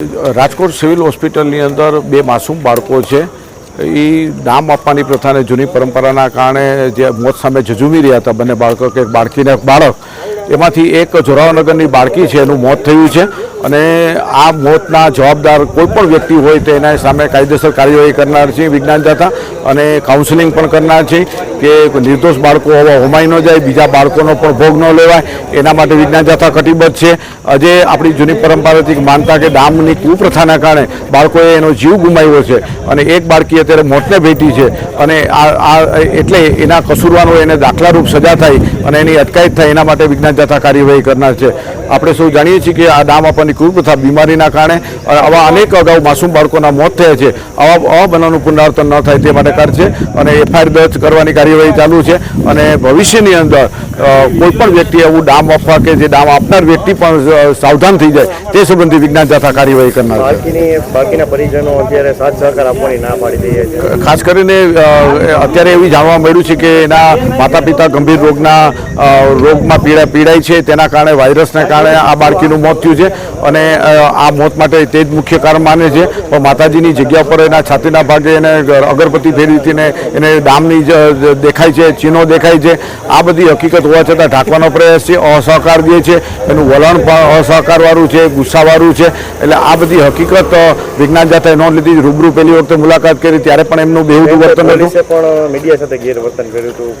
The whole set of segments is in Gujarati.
રાજકોટ સિવિલ હોસ્પિટલની અંદર બે માસૂમ બાળકો છે. એ નામ આપવાની પ્રથાને જૂની પરંપરાના કારણે જે મોત સામે ઝઝુમી રહ્યા હતા. બંને બાળકો કે બાળકીને બાળક. એમાંથી એક જોરાવનગરની બાળકી છે, એનું મોત થયું છે અને આ મોતના જવાબદાર કોઈ પણ વ્યક્તિ હોય તો એના સામે કાયદેસર કાર્યવાહી કરનાર છે, વિજ્ઞાન જાતા અને કાઉન્સિલિંગ પણ કરનાર છે કે નિર્દોષ બાળકો હવે હોમાઈ ન જાય, બીજા બાળકોનો પણ ભોગ ન લેવાય, એના માટે વિજ્ઞાન જાથા કટિબદ્ધ છે. આજે આપણી જૂની પરંપરાથી માનતા કે ડામની કુપ્રથાના કારણે બાળકોએ એનો જીવ ગુમાવ્યો છે અને એક બાળકી અત્યારે મોતને ભેટી છે અને આ એટલે એના કસૂરવાનો એને દાખલારૂપ સજા થાય અને એની અટકાયત થાય એના માટે વિજ્ઞાન જાથા કાર્યવાહી કરનાર છે. આપણે સૌ જાણીએ છીએ કે આ ડામ આપવાની કુપ્રથા બીમારીના કારણે આવા અનેક અગાઉ માસૂમ બાળકોના મોત થયા છે. આવા આવા બનાવનું પુનરાવર્તન ન થાય તે માટે કર છે અને એફઆઈઆર દર્જ કરવાની કાર્યવાહી ચાલુ છે અને ભવિષ્યની અંદર કોઈપણ કોઈ વ્યક્તિ એવું ડામ આપવા કે જે ડામ આપનાર વ્યક્તિ પણ સાવધાન થઈ જાય તે સંબંધી વિજ્ઞાન જાથા કાર્યવાહી કરનાર છે. બાકીના પરિજનો અત્યારે સાથ સહકાર આપવાની ના પાડી દઈએ ખાસ કરીને અત્યારે એવી જાણવા મળ્યું છે કે એના માતા પિતા ગંભીર રોગના રોગમાં પીડા પીડાય છે તેના કારણે વાયરસના કારણે આ બાળકીનું મોત થયું છે અને આ મોત માટે તે જ મુખ્ય કારણ માને છે. પણ માતાજીની જગ્યા પર એના છાતીના ભાગે એને અગરબત્તી ફેરવીથી એને ડામની જ જ દેખાય છે ચીનો દેખાય છે. આ બધી હકીકત હોવા છતાં ઢાંકવાનો પ્રયાસ છે અસહકાર દે છે. એનું વલણ પણ અસહકારવાળું છે ગુસ્સાવાળું છે. એટલે આ બધી હકીકત વિજ્ઞાન જાતે નોંધ લીધી રૂબરૂ પહેલી વખતે મુલાકાત કરી ત્યારે પણ એમનું બેહુદું વર્તન હતું. પણ મીડિયા સાથે ગેરવર્તન કર્યું હતું.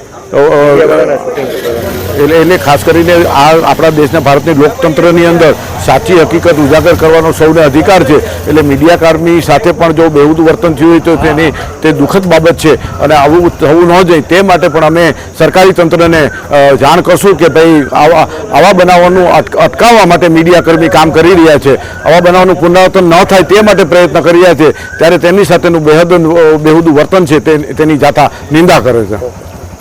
એટલે ખાસ કરીને આ આપણા દેશના ભારતની લોકતંત્રની અંદર સાચી હકીકત ઉજાગર કરવાનો સૌને અધિકાર છે. એટલે મીડિયાકર્મી સાથે પણ જો બેહુદ વર્તન થયું હોય તો તેની તે દુઃખદ બાબત છે. અને આવું થવું ન જાય તે માટે પણ અમે સરકારી તંત્રને જાણ કરશું કે ભાઈ આવા આવા બનાવવાનું અટકાવવા માટે મીડિયાકર્મી કામ કરી રહ્યા છે. આવા બનાવનું પુનરાવર્તન ન થાય તે માટે પ્રયત્ન કરી રહ્યા છે. ત્યારે તેમની સાથેનું બેહદ બેહુદું વર્તન છે તેની જાતા નિંદા કરે છે.